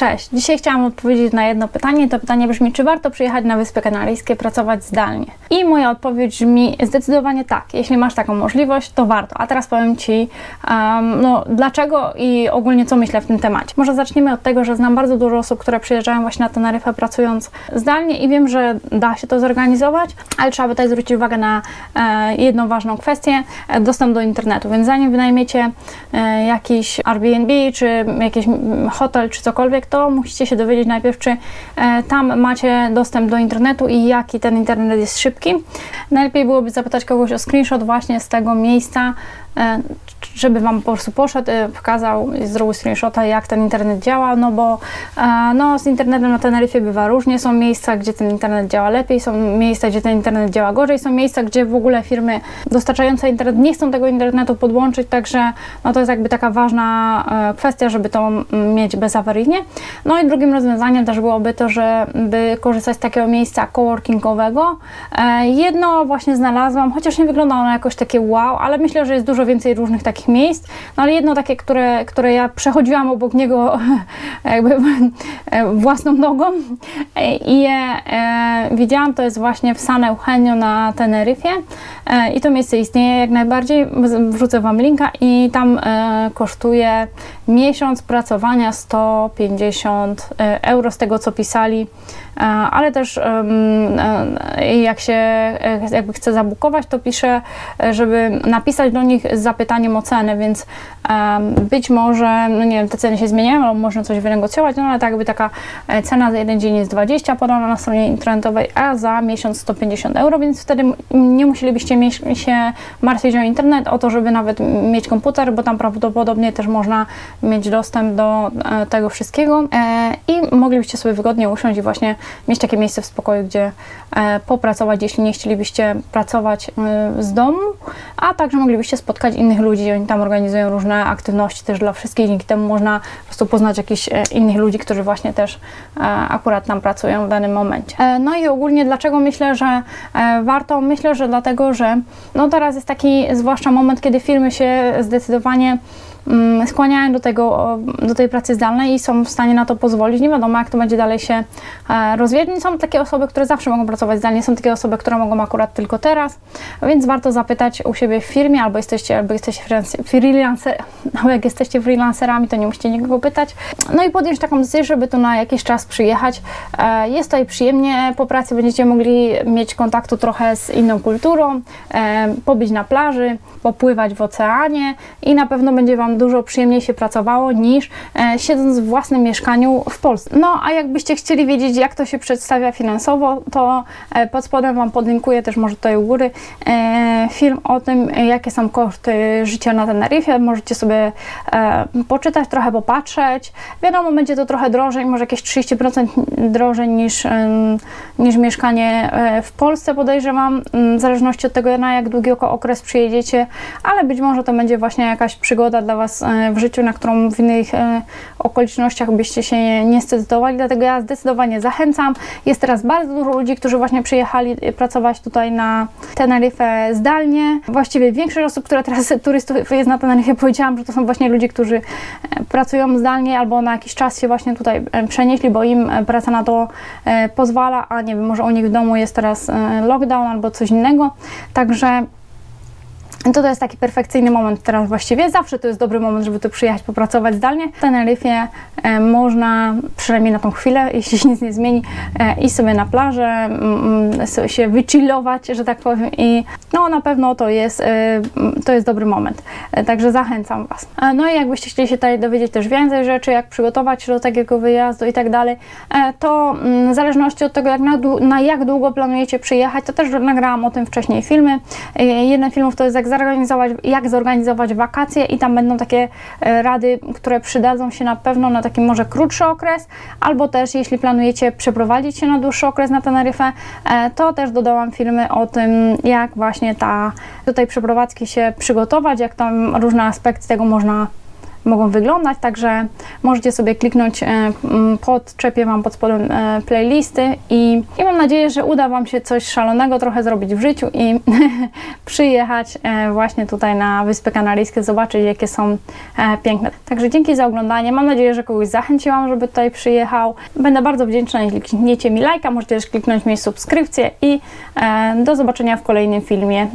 Cześć, dzisiaj chciałam odpowiedzieć na jedno pytanie. To pytanie brzmi, czy warto przyjechać na Wyspy Kanaryjskie, pracować zdalnie? I moja odpowiedź brzmi zdecydowanie tak. Jeśli masz taką możliwość, to warto. A teraz powiem Ci, um, no, dlaczego i ogólnie co myślę w tym temacie. Może zacznijmy od tego, że znam bardzo dużo osób, które przyjeżdżają właśnie na Teneryfę pracując zdalnie i wiem, że da się to zorganizować, ale trzeba tutaj zwrócić uwagę na e, jedną ważną kwestię, e, dostęp do internetu. Więc zanim wynajmiecie e, jakiś Airbnb, czy jakiś hotel, czy cokolwiek, to musicie się dowiedzieć najpierw, czy e, tam macie dostęp do internetu i jaki ten internet jest szybki. Najlepiej byłoby zapytać kogoś o screenshot właśnie z tego miejsca, żeby Wam po prostu poszedł, e, pokazał, zrobił screenshota, jak ten internet działa, no bo e, no, z internetem na Teneryfie bywa różnie. Są miejsca, gdzie ten internet działa lepiej, są miejsca, gdzie ten internet działa gorzej, są miejsca, gdzie w ogóle firmy dostarczające internet nie chcą tego internetu podłączyć, także no, to jest jakby taka ważna e, kwestia, żeby to mm, mieć bezawaryjnie. No i drugim rozwiązaniem też byłoby to, żeby korzystać z takiego miejsca coworkingowego. E, Jedno właśnie znalazłam, chociaż nie wygląda ono jakoś takie wow, ale myślę, że jest dużo więcej różnych takich miejsc. No ale jedno takie, które, które ja przechodziłam obok niego jakby własną nogą i je e, widziałam, to jest właśnie w San Eugenio na Teneryfie. E, I to miejsce istnieje jak najbardziej. Wrzucę Wam linka i tam e, kosztuje miesiąc pracowania 150 e, euro z tego co pisali, ale też jak się jakby chce zabukować, to pisze, e, żeby napisać do nich z zapytaniem o cenę, więc być może, no nie wiem, te ceny się zmieniają, albo można coś wynegocjować, no ale tak jakby taka e, cena za jeden dzień jest 20 podana na stronie internetowej, a za miesiąc 150 euro, więc wtedy nie musielibyście się martwić o internet, o to, żeby nawet mieć komputer, bo tam prawdopodobnie też można mieć dostęp do e, tego wszystkiego e, i moglibyście sobie wygodnie usiąść i właśnie mieć takie miejsce w spokoju, gdzie popracować, jeśli nie chcielibyście pracować z domu, a także moglibyście spotkać innych ludzi. Oni tam organizują różne aktywności też dla wszystkich, dzięki temu można po prostu poznać jakichś e, innych ludzi, którzy właśnie też e, akurat tam pracują w danym momencie. E, No i ogólnie dlaczego myślę, że warto? Myślę, że dlatego, że no teraz jest taki zwłaszcza moment, kiedy firmy się zdecydowanie skłaniają do, tego, do tej pracy zdalnej i są w stanie na to pozwolić. Nie wiadomo, jak to będzie dalej się e, rozwijać. Nie Są takie osoby, które zawsze mogą pracować zdalnie, są takie osoby, które mogą akurat tylko teraz, więc warto zapytać u siebie w firmie, albo jesteście, albo jesteście freelance- freelancer, albo jak jesteście freelancerami, to nie musicie nikogo pytać. No i podjąć taką decyzję, żeby tu na jakiś czas przyjechać. E, Jest tutaj przyjemnie, po pracy będziecie mogli mieć kontaktu trochę z inną kulturą, e, pobyć na plaży, popływać w oceanie i na pewno będzie Wam dużo przyjemniej się pracowało niż e, siedząc w własnym mieszkaniu w Polsce. No a jakbyście chcieli wiedzieć, jak to się przedstawia finansowo, to e, pod spodem Wam podlinkuję też może tutaj u góry e, film o tym, jakie są koszty życia na Teneryfie. Możecie sobie poczytać, trochę popatrzeć. Wiadomo, będzie to trochę drożej, może jakieś 30% drożej niż, niż mieszkanie w Polsce, podejrzewam, w zależności od tego, na jak długi okres przyjedziecie, ale być może to będzie właśnie jakaś przygoda dla Was e, w życiu, na którą w innych e, okolicznościach byście się nie zdecydowali, dlatego ja zdecydowanie zachęcam. Jest teraz bardzo dużo ludzi, którzy właśnie przyjechali e, pracować tutaj na Teneryfę zdalnie. Właściwie większość osób, która teraz turystów jest na Teneryfie, powiedziałam, że to są właśnie ludzie, którzy pracują zdalnie albo na jakiś czas się właśnie tutaj przenieśli, bo im praca na to pozwala, a nie wiem, może u nich w domu jest teraz lockdown albo coś innego. Także to, to jest taki perfekcyjny moment teraz właściwie. Zawsze to jest dobry moment, żeby tu przyjechać, popracować zdalnie. W Teneryfie e, można, przynajmniej na tą chwilę, jeśli się nic nie zmieni, e, iść sobie na plażę, mm, się wychillować, że tak powiem i no na pewno to jest, e, to jest dobry moment. E, Także zachęcam Was. E, No i jakbyście chcieli się tutaj dowiedzieć też więcej rzeczy, jak przygotować się do takiego wyjazdu i tak dalej, e, to mm, w zależności od tego, jak na, na jak długo planujecie przyjechać, to też nagrałam o tym wcześniej filmy. Jeden filmów to jest jak zorganizować, jak zorganizować wakacje i tam będą takie rady, które przydadzą się na pewno na taki może krótszy okres, albo też jeśli planujecie przeprowadzić się na dłuższy okres na Teneryfę, to też dodałam filmy o tym, jak właśnie ta, tej przeprowadzki się przygotować, jak tam różne aspekty tego można mogą wyglądać, także możecie sobie kliknąć, e, m, podczepię Wam pod spodem e, playlisty i, i mam nadzieję, że uda Wam się coś szalonego trochę zrobić w życiu i przyjechać e, właśnie tutaj na Wyspy Kanaryjskie, zobaczyć jakie są piękne. Także dzięki za oglądanie, mam nadzieję, że kogoś zachęciłam, żeby tutaj przyjechał. Będę bardzo wdzięczna, jeśli klikniecie mi lajka, możecie też kliknąć mi subskrypcję i do zobaczenia w kolejnym filmie